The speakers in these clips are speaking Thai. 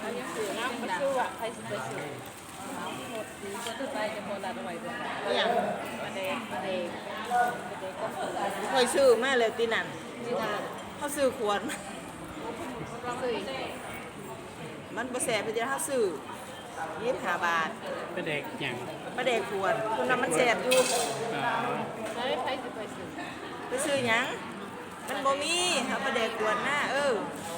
เอายังสื่อน้ำมาสู้อะใครสิไปสื่อหมดดีจะขึ้นไปจะโมดัดเอาไว้ด้วยอหย่างประเด็นประเด็นประเด็นก็คือคอยซื้อมาเลยตีนันที่นเขาซื้อขวดสื่อมันบ่แสไปเดียวเขาซื้อยี่สิบห้าบาทป็นเด็กอย่างมาแดกขวดคุณน้ำมันแสบอยู่อ่าแล้วใครสิไปสื่อไปซื้อยังมันบ่มีเขามาแดกขวรนะเราใครหน้าเล่าอ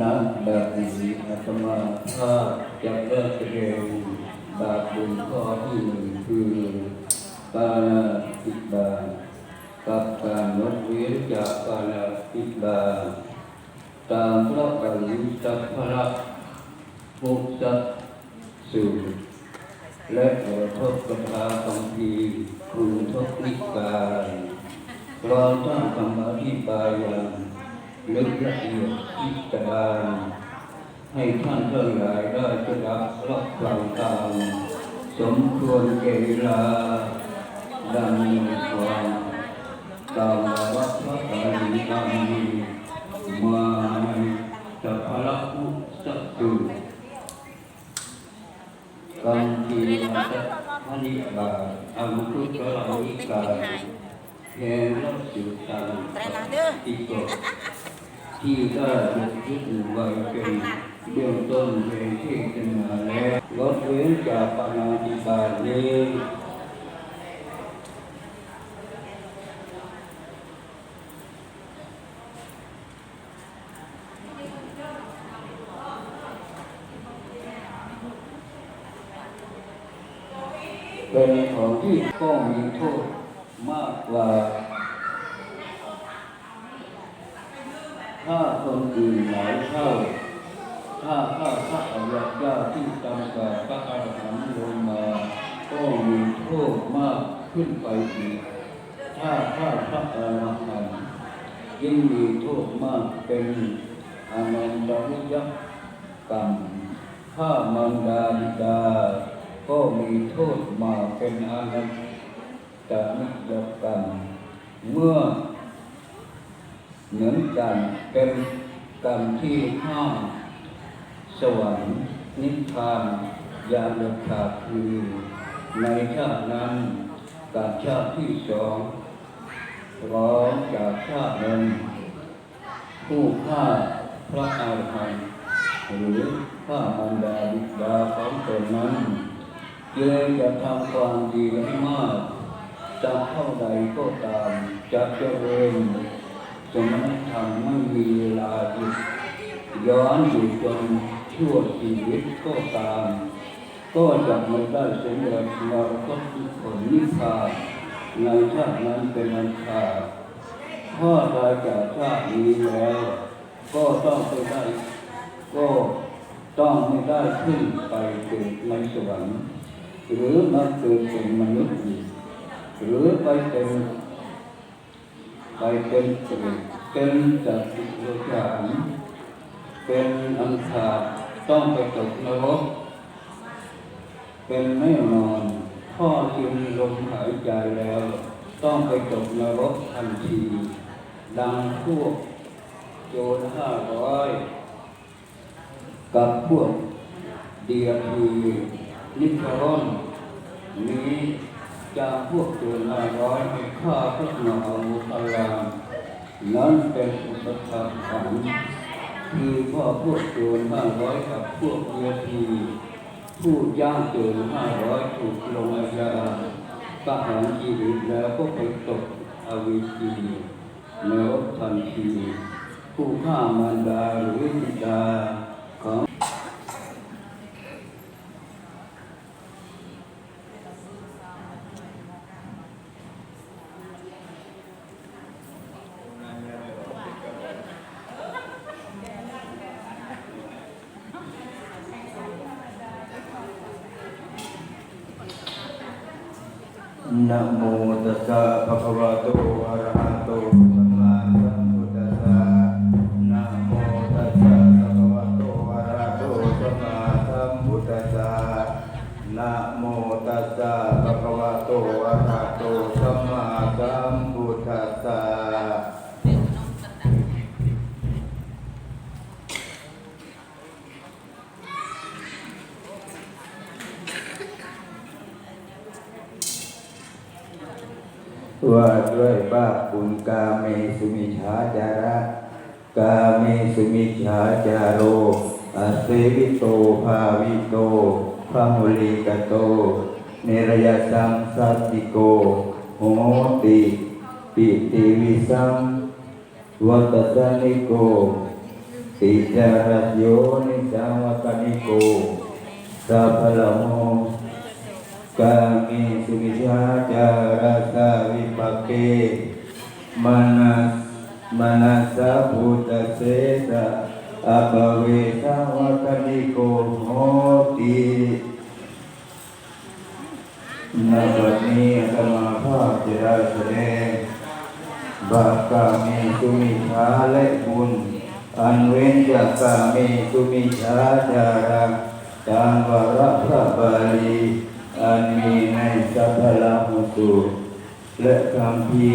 นักแบบนี้อาตมาภาพจะเลิกเรียนบาปบุญข้อที่หนึ่งคือปานาติบา กับการลดเว้นจากปานาติบาตามพระอริยสัพพะพุทธสูตรและขอทบกระทาคำพีคุณทบนิกายพร้อมทั้งคำอธิบายอย่างลึกละเอียดพิจารณาให้ท่านทั้งหลายได้จะรับรับฟังตามสมควรแก่เวลาดังมีความ ตามวัดพระอริยธรรมมาในสัพพะพุทธสูตรกังกีนัสพนิกาอมพุทธลานิกาแห่งรัสุตังติโกที่ได้บันทึกไว้เป็นเบื้องต้นเป็นที่จะมาแล้วลดเว้นจากปานาติบาตนี้เป็นของที่ ก็มีโทษมากกว่าถ้าคนอื่นหลายเท่าถ้าข้าพระอริยเจ้าที่ตำกับพระอรหันต์ลงมาก็มีโทษมากขึ้นไปอีกถ้าข้าพระอรหันต์ยิ่งมีโทษมากเป็นอนันตริยกรรมถ้ามารดาบิดาก็มีโทษมากเป็นอนันต ริยกรรมเมื่อ เหมือนกันเป็นกรรมที่ห้ามสวรรค์นิพพานยาเด็ดขาดคือในชาตินั้นกับชาติที่สองร้องจากชาติหนั้นผู้ฆ่าพระอาหารหันต์หรือฆ่ามารดาบิดาของตนนั้นจึงจะทำความดีให้มาก จะเท่าใดก็ตามจะเจริญสมณธรรมไม่มีเวลาหยุดย้อนอยู่จนชั่วชีวิตก็ตาม ก็จะไม่ได้สมเด็จมรกตผลนิพพานในชาตินั้นเป็นอันขาดพ่อตายจากชาตินี้แล้ว ก็ต้องไปได้ ก็ต้องไม่ได้ขึ้นไปเกิดในสวรรค์หรือมาเกิดเป็นมนุษย์อีก หรือไปเป็นไปเป็นเปรตเป็นจัตุโลกานเป็นอังคาต้องไปตกนรก เป็นแน่นอนพ่อจึงลมหายใจแล้ว ต้องไปตกนรกทันที ดังพวกโจรห้าร้อยกับพวกเดียทีนิพรนนี้ จากพวกโจรห้าร้อยให้ฆ่าพวกนาอามุตลามนั้นเป็นอุปสรรคขันคือว่าพวกโจรห้าร้อยกับพวกเวทีผู้ย่างโจรห้าร้อยถูกลงอาญาประหารชีวิตแล้วก็ไปตกอวิจีในรถทันทีผู้ฆ่ามารดาหรือบิดาของ นะโมตัสสะภะคะวะโตอะระ ว่าด้วยบาปบุญกาเมสุมิชาจาระกาเมสุมิชาจาโรอาเสวิโตภาวิโตพระมุลีกโต เนรยสังสัตติโกโหติปิติวิสังวัตตานิโกติจารโยนิสังวัตนิโกสัพพะละโม กามิสุวิชาจาราสาวิปักเกมานัสมานัสสะพุทธเสสะอัปเวสาวัตนิโกโหตินาบัดนี้อาตมาภาพจะได้แสดงบาปกามีสุมิชาและบุญ อันเว้นจากกามีสุมิชาจาราตามวาระพระบาลี อันมีในสัพพลาหุสูตรและคำพี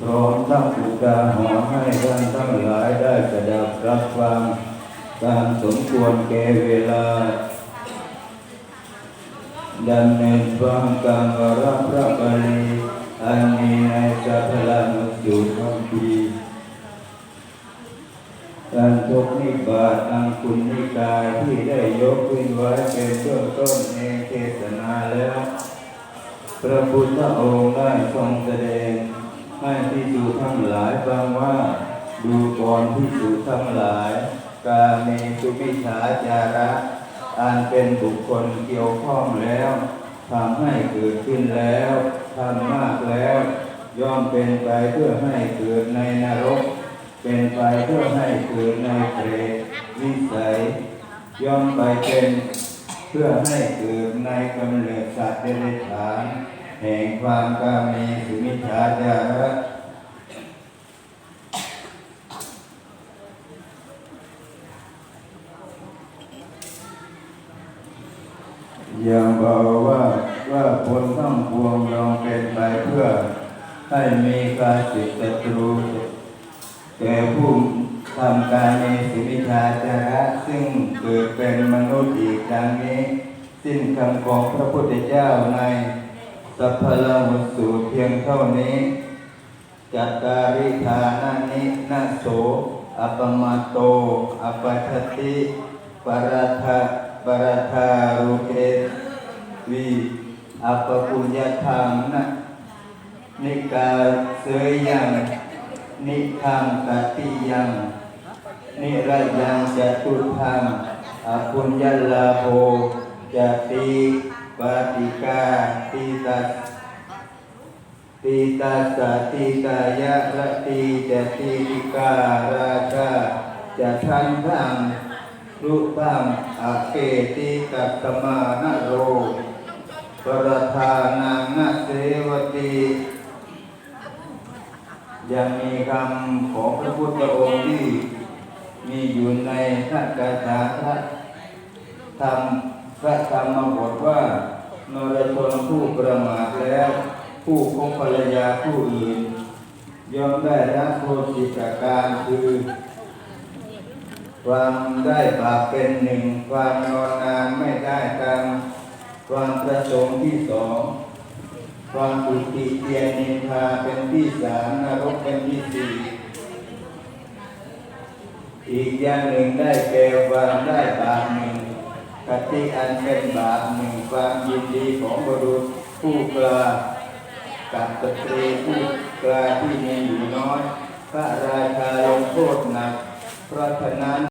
พร้อมทั้งอุตาหรณ์ให้ท่านทั้งหลายได้สดับรับฟังตามสมควรแก่เวลาดำเนินฟังการวระพระบาลีอันมีในสัพพลาหุสูตรคำพีการทุกนิบาตอังคุณนิกายที่ได้ยกขึ้นไว้เป็นเบื้องต้น เทศนาแล้ว พระพุทธองค์ได้ทรงแสดงให้พิสูทั้งหลายฟังว่า ดูก่อนพิสูทั้งหลาย กาเมสุมิชาจาระอันเป็นบุคคลเกี่ยวข้องแล้วทำให้เกิดขึ้นแล้วทำมากแล้ว ย่อมเป็นไปเพื่อให้เกิดในนรก เป็นไปเพื่อให้เกิดในเปรตวิสัย ย่อมไปเป็น เพื่อให้เกิดในกำเนิดสัตว์เดรัจฉานแห่งความกามีสุมิชฌาจาระยังบอกว่าว่าคนทั้งปวงยอมเป็นไปเพื่อให้มีการจิตศัตรูแก่ผู้ ทำกาในสิวิชาจาระซึ่งเกิดเป็นมนุษย์อีกดังนี้ สิ้นคำของพระพุทธเจ้าในสัพพะลมุสูตรเพียงเท่านี้จัตตาริธานานินาโสอัปมาโตอัปชติปรัทะปรัทารุเกวีอัปปุญญธรรมนะนิกาเสยยังนิทังกติยัง นิรยังจะตุทังอปุญญลาโภจะติปาติกาติตัสติตัสติกายะระติจะติติการาชาจะทันทังรูปังอเกติกัตมานโรปรธานังเสวติยังมีคำของพระพุทธองค์ที่ มีอยู่ในพระคาถาพระธรรมพระธรรมบทว่านรชนผู้ประมาทแล้ว ผู้คบภรรยาผู้อื่นย่อมได้รับโทษสิประการคือความได้บาปเป็นหนึ่งความนอนนานไม่ได้ตามความประสงค์ที่สองความอุติเตียนนินทาเป็นที่สามนรกเป็นที่สี่ อีกอย่างหนึ่งได้แก่ความได้บาปหนึ่งคติอันเป็นบาปหนึ่งความยินดีของบุรุษผู้กล้ากับสตรีผู้กล้าที่มีอยู่น้อย พระราชาลงโทษหนักเพราะฉะนั้น